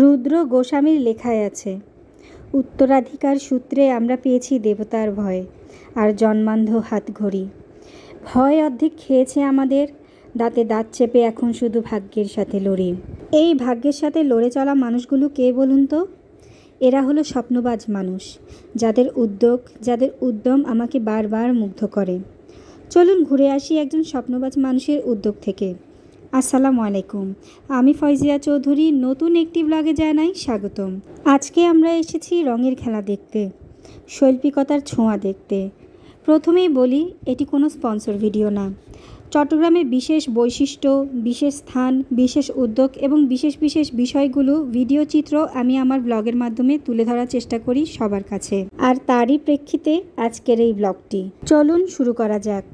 রুদ্র গোস্বামীর লেখায় আছে, উত্তরাধিকার সূত্রে আমরা পেয়েছি দেবতার ভয়, আর জন্মান্ধ হাতঘড়ি ভয় অর্ধেক খেয়েছে আমাদের, দাঁতে দাঁত চেপে এখন শুধু ভাগ্যের সাথে লড়ি। এই ভাগ্যের সাথে লড়ে চলা মানুষগুলো কে বলুন তো? এরা হলো স্বপ্নবাজ মানুষ, যাদের উদ্যোগ, যাদের উদ্যম আমাকে বারবার মুগ্ধ করে। চলুন ঘুরে আসি একজন স্বপ্নবাজ মানুষের উদ্যোগ থেকে। আসসালামু আলাইকুম। আমি ফয়জিয়া চৌধুরী, নতুন একটি ব্লগে জানাই স্বাগতম। আজকে আমরা এসেছি রঙের খেলা দেখতে, শৈল্পিকতার ছোঁয়া দেখতে। প্রথমেই বলি, এটি কোনো স্পন্সর ভিডিও না। চট্টগ্রামে বিশেষ বৈশিষ্ট্য, বিশেষ স্থান, বিশেষ উদ্যোগ এবং বিশেষ বিশেষ বিষয়গুলো ভিডিও চিত্র আমি আমার ব্লগের মাধ্যমে তুলে ধরার চেষ্টা করি সবার কাছে। আর তারই প্রেক্ষিতে আজকের এই ব্লগটি চলুন শুরু করা যাক।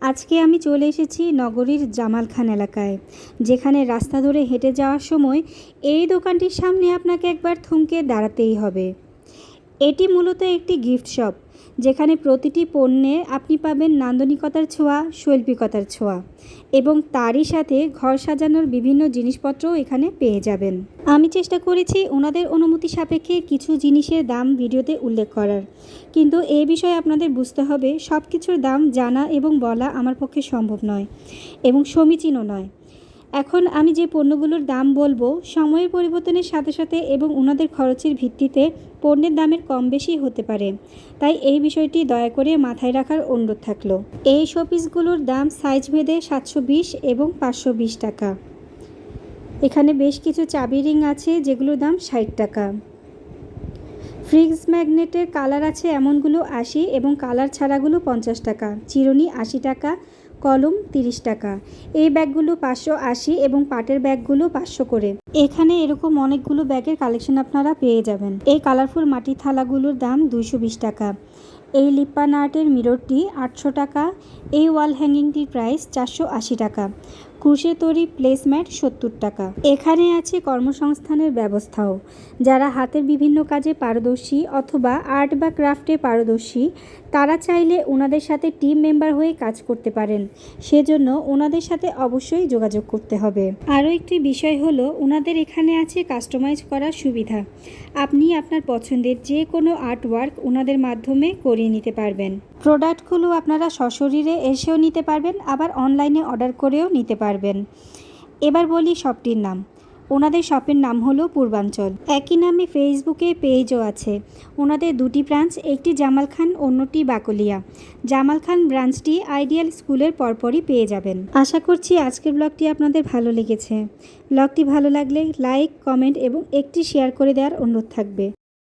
আজকে আমি চলে এসেছি নগরীর জামালখান এলাকায়, যেখানে রাস্তা ধরে হেঁটে যাওয়ার সময় এই দোকানটির সামনে আপনাকে একবার থমকে দাঁড়াতেই হবে। এটি মূলত একটি গিফট শপ। যেখানে প্রতিটি পণ্যে আপনি পাবেন নান্দনিকতার ছোঁয়া, শৈল্পিকতার ছোঁয়া এবং তারই সাথে ঘর সাজানোর বিভিন্ন জিনিসপত্রও এখানে পেয়ে যাবেন। আমি চেষ্টা করেছি ওনাদের অনুমতি সাপেক্ষে কিছু জিনিসের দাম ভিডিওতে উল্লেখ করার। কিন্তু এ বিষয়ে আপনাদের বুঝতে হবে সব কিছুর দাম জানা এবং বলা আমার পক্ষে সম্ভব নয় এবং সমীচীনও নয়। এখন আমি যে পণ্যগুলোর দাম বলব, সময়ের পরিবর্তনের সাথে সাথে এবং ওনাদের খরচের ভিত্তিতে পণ্যের দামের কম বেশি হতে পারে। তাই এই বিষয়টি দয়া করে মাথায় রাখার অনুরোধ থাকল। এই শোপিসগুলোর দাম সাইজ ভেদে সাতশো বিশ এবং পাঁচশো বিশ টাকা। এখানে বেশ কিছু চাবি রিং আছে যেগুলোর দাম ষাট টাকা। ফ্রিজ ম্যাগনেটের কালার আছে এমনগুলো আশি এবং কালার ছাড়াগুলো পঞ্চাশ টাকা। চিরুনি আশি টাকা কলম তিরিশ টাকা। এই ব্যাগগুলো পাঁচশো আশি এবং পাটের ব্যাগগুলো পাঁচশো করে। এখানে এরকম অনেকগুলো ব্যাগের কালেকশন আপনারা পেয়ে যাবেন। এই কালারফুল মাটির থালাগুলোর দাম দুইশো বিশ টাকা। এই লিপ্পান আর্টের মিররটি আটশো টাকা। এই ওয়াল হ্যাঙ্গিংটির প্রাইস চারশো আশি টাকা। ক্রুশে তৈরি প্লেসম্যাট সত্তর টাকা। এখানে আছে কর্মসংস্থানের ব্যবস্থাও, যারা হাতের বিভিন্ন কাজে পারদর্শী অথবা আর্ট বা ক্রাফটে পারদর্শী, তারা চাইলে ওনাদের সাথে টিম মেম্বার হয়ে কাজ করতে পারেন। সেজন্য ওনাদের সাথে অবশ্যই যোগাযোগ করতে হবে। আরও একটি বিষয় হলো, ওনাদের এখানে আছে কাস্টমাইজ করার সুবিধা। আপনি আপনার পছন্দের যে কোনো আর্ট ওয়ার্ক ওনাদের মাধ্যমে করিয়ে নিতে পারবেন। প্রোডাক্টগুলো আপনারা সশরীরে এসেও নিতে পারবেন, আবার অনলাইনে অর্ডার করেও নিতে পারবেন। এবার বলি শপটির নাম। ওনাদের শপের নাম হলো পূর্বাঞ্চল। একই নামে ফেসবুকে পেজও আছে। ওনাদের দুটি ব্রাঞ্চ, একটি জামাল খান, অন্যটি বাকলিয়া। জামাল খান ব্রাঞ্চটি আইডিয়াল স্কুলের পরপরই পেয়ে যাবেন। আশা করছি আজকের ব্লগটি আপনাদের ভালো লেগেছে। ব্লগটি ভালো লাগলে লাইক, কমেন্ট এবং একটি শেয়ার করে দেওয়ার অনুরোধ থাকবে।